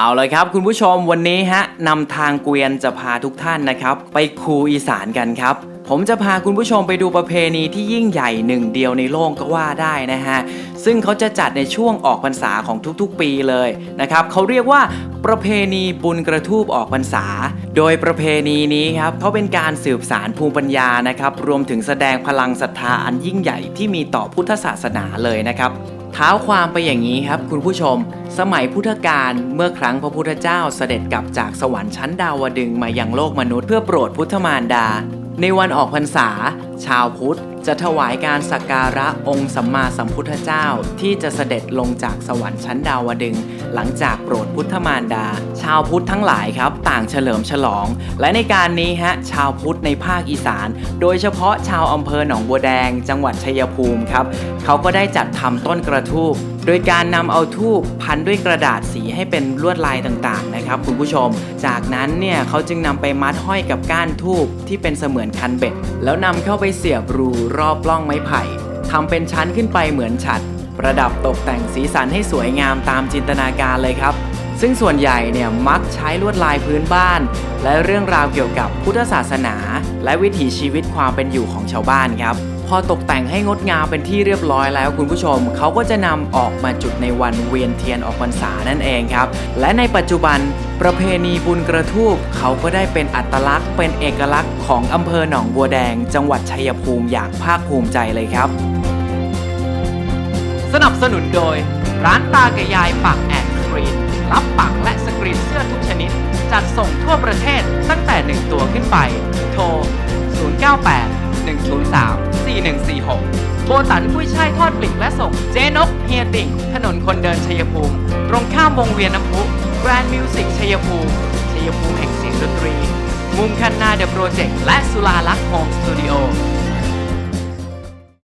เอาเลยครับคุณผู้ชมวันนี้ฮะนำทางเกวียนจะพาทุกท่านนะครับ ไปคูอีสานกันครับ ผมจะพาคุณผู้ชมไปดูประเพณีที่ยิ่งใหญ่หนึ่งเดียวในโลกก็ว่าได้นะฮะซึ่งเขาจะจัดในช่วงออกพรรษาของทุกๆปีเลยนะครับเขาเรียกว่าประเพณีบุญกระทูบออกพรรษา โดยประเพณีนี้ครับเขาเป็นการสืบสารภูมิปัญญานะครับ รวมถึงแสดงพลังศรัทธาอันยิ่งใหญ่ที่มีต่อพุทธศาสนาเลยนะครับ ท้าความไปอย่างนี้ครับคุณผู้ชม สมัยพุทธกาลเมื่อครั้งพระพุทธเจ้าเสด็จกลับจากสวรรค์ชั้นดาวดึงมายังโลกมนุษย์เพื่อโปรดพุทธมารดา ในวันออกพรรษา ชาวพุทธจะถวายการสักการะองค์สัมมาสัมพุทธเจ้าที่จะเสด็จลงจากสวรรค์ชั้นดาวดึง หลังจากโปรดพุทธมารดา ชาวพุทธทั้งหลายครับ ต่างเฉลิมฉลอง และในการนี้ฮะชาวพุทธในภาคอีสาน โดยเฉพาะชาวอำเภอหนองบัวแดง จังหวัดชัยภูมิครับ เขาก็ได้จัดทำต้นกระทูบโดยการนำเอาทูบพันด้วยกระดาษสีให้เป็นลวดลายต่างๆนะครับคุณผู้ชม จากนั้นเนี่ยเขาจึงนำไปมัดห้อยกับก้านทูบที่เป็นเสมือนคันเบ็ด แล้วนำเข้าไปเสียบรูรอบปล้องไม้ไผ่ทำเป็นชั้นขึ้นไปเหมือนฉัด ประดับตกแต่งสีสันให้สวยงามตามจินตนาการเลยครับ ซึ่งส่วนใหญ่เนี่ยมักใช้ลวดลายพื้นบ้าน และเรื่องราวเกี่ยวกับพุทธศาสนา และวิถีชีวิตความเป็นอยู่ของชาวบ้านครับ พอตกแต่งให้งดงามเป็นที่เรียบร้อยแล้วคุณผู้ชม เขาก็จะนำออกมาจุดในวันเวียนเทียนออกพรรษานั่นเองครับ และในปัจจุบันประเพณีบุญกระทูบเขาก็ได้เป็นอัตลักษณ์ เป็นเอกลักษณ์ของอำเภอหนองบัวแดง จังหวัดชัยภูมิอย่างภาคภูมิใจเลยครับ สนับสนุนโดย ร้านตากระยายปักแอนสกรีนรับปักและสกรีนเสื้อทุกชนิด จัดส่งทั่วประเทศตั้งแต่ 1 ตัวขึ้นไป โทร 098 103 146 โบตันกุ้ยช่ายทอดปลีกและส่ง เจนกเฮียติ่ง ถนนคนเดินชัยภูมิ ตรงข้ามวงเวียนน้ำพุแกรนด์มิวสิกชัยภูมิ ชัยภูมิแห่งเสียงดนตรี มุมคันนาเดอะโปรเจกต์และสุลาลักษณ์โฮมสตูดิโอ